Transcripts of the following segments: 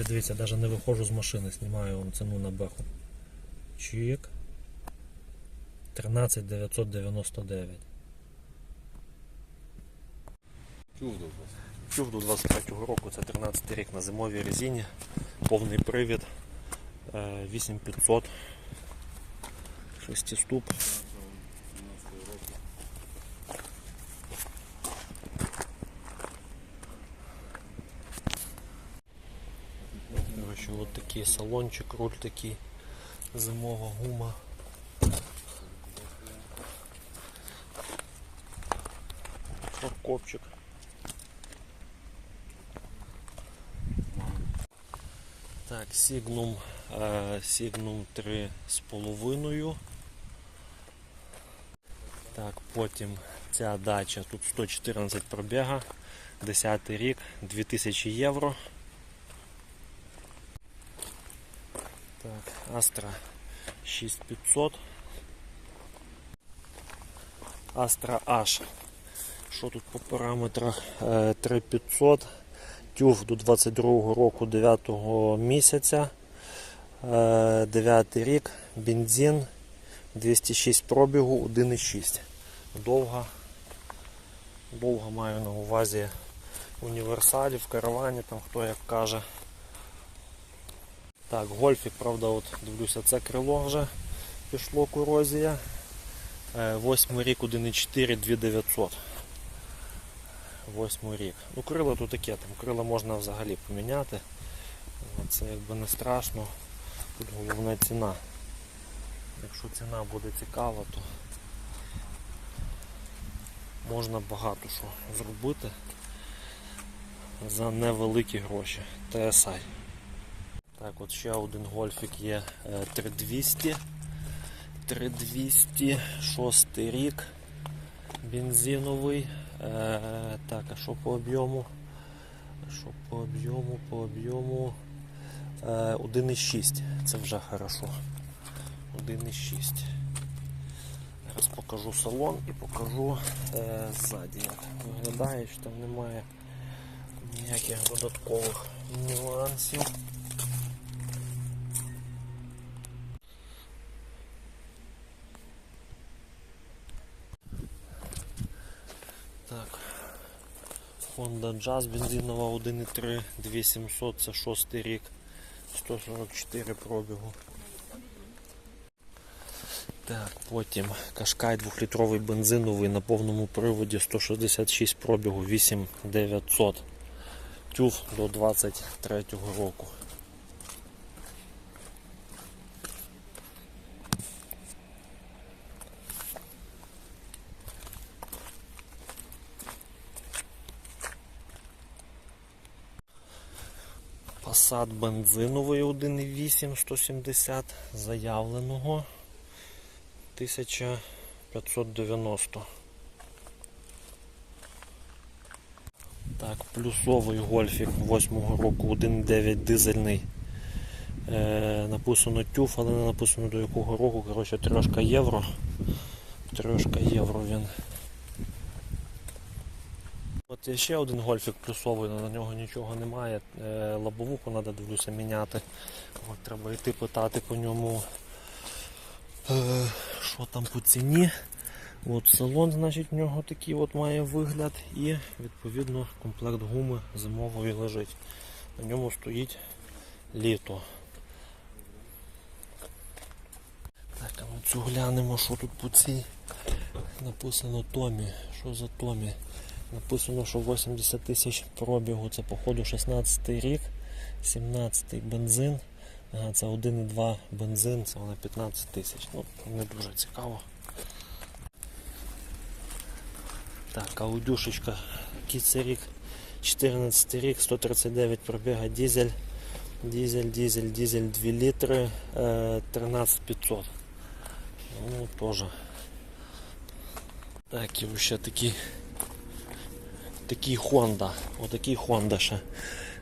гольфі, дивіться, навіть не виходжу з машини, знімаю вам ціну на беху. Чик. 13999. Чув до вас. Чув до 23-го року, це 13 рік на зимовій резині, повний привід, е, 8500, шестиступ. Короче, от такий салончик, руль такий, зимова гума. Копчик. Так, Signum, е, Signum 3 з половиною. Так, потім ця дача, тут 114 пробіга, 10 рік, 2000 євро. Так, Astra 6500. Astra H. Що тут по параметрах? Е, 3500. Тюф до 22 року 9 місяця. Е, 9 рік, бензин, 206 пробігу, 1,6. Довга. Довга маю на увазі універсалі в каравані, там хто як каже. Так, гольфік, правда, от дивлюся, це крило вже пішло корозія. Е, 8 рік, 1,4, 2900. Восьмий рік. Ну крила тут таке, там крила можна взагалі поміняти. Це якби не страшно. Тут головна ціна. Якщо ціна буде цікава, то можна багато що зробити за невеликі гроші. TSI. Так, от ще один гольфік є е, 3200. 3200, шостий рік. Бензиновий. Е, так, а що по об'єму? Що по об'єму, по об'єму е, 1,6. Це вже хорошо. 1,6. Зараз покажу салон і покажу е, ззаді, як виглядає, що там немає ніяких додаткових нюансів. Так. Honda Jazz бензинова 1.3 2700, це 6 рік, 144 пробігу. Так, потім Кашкай 2-літровий бензиновий на повному приводі 166 пробігу 8900. Тюф до 23 року. Passat бензиновий 1.8 170 заявленого 1590. Так, плюсовий гольфік 8-го року 1.9 дизельний. Е, написано тюф, але не написано до якого року. Коротше, трошка євро. Трошка євро він. От ще один гольфік плюсовий, але на нього нічого немає. Е, треба дивлюся міняти. От, треба йти питати по ньому, е, що там по ціні. От Салон значить, в нього такий от має вигляд і відповідно комплект гуми зимової лежить. На ньому стоїть літо. Так, а ми цю глянемо, що тут по цій. Написано Томі. Що за Томі? Написано, що 80 тисяч пробігу, це походу 16 рік, 17 бензин. Це 1,2 бензин, це вона 15 тисяч. Ну, не дуже цікаво. Так, аудюшечка, який рік, 14 рік, 139 пробіга дизель. Дизель, дизель, дизель 2 літри, е, 13500. Ну, теж. Так, і ще такий такий Honda. Отакий Honda ще.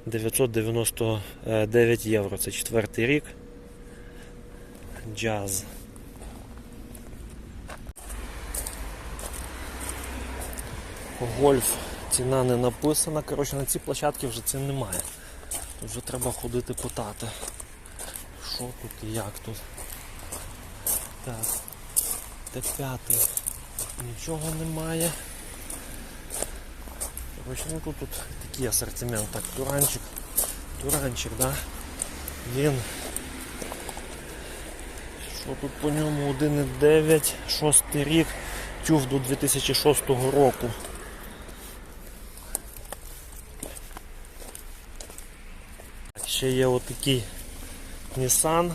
999 євро. Це четвертий рік. Jazz. Гольф ціна не написана. Коротше, на цій площадці вже цін немає. Тут вже треба ходити питати. Що тут і як тут. Так. Т5 нічого немає. Ну тут, тут такий асортимент. Так, туранчик. Туранчик, да? Він. Що тут по ньому 1,9, 6 рік, тюф до 2006 року. Ще є отакий Nissan.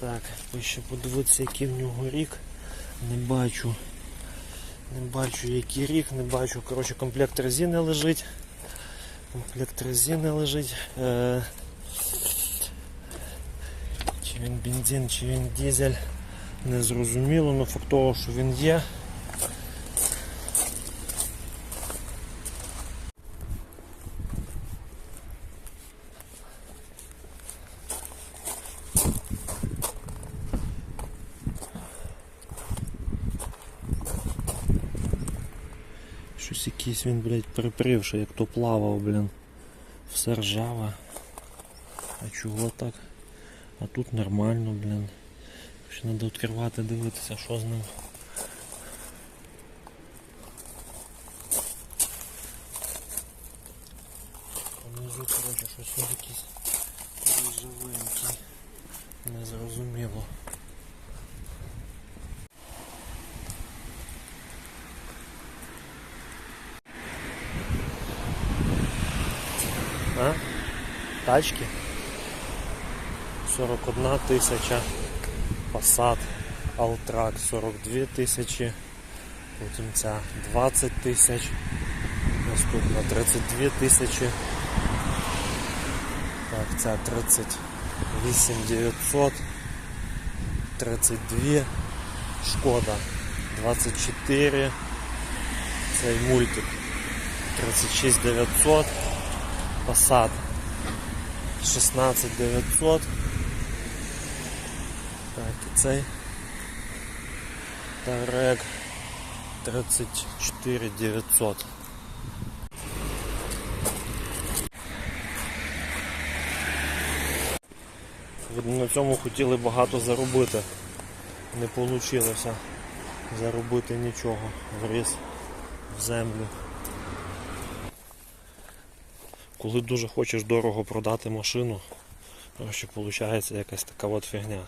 Так, ще подивитися, який в нього рік. Не бачу. Не бачу який рік, не бачу. Коротше, комплект резини лежить. Комплект резини лежить. Е, чи він бензин, чи він дизель. Незрозуміло, але факт того, що він є. Щось якийсь він, блядь, припривши, як то плавав, блін. Все ржаве. А чого так? А тут нормально, блін. Ще треба відкривати, дивитися, що з ним. Внизу, коротше, щось якийсь живенький. Незрозуміло. А? Тачки? 41 тисяча. Passat Alltrack 42 тисячі. Потім ця 20 тисяч. Наступна 32 тисячі. Так, ця 38 900. 32. Шкода 24. Цей мультик 36 900. Passat 16 900. Так, і цей Тарек 34 900. На цьому хотіли багато заробити. Не вийшло заробити нічого. Вріз в землю. Коли дуже хочеш дорого продати машину, що виходить якась така от фігня.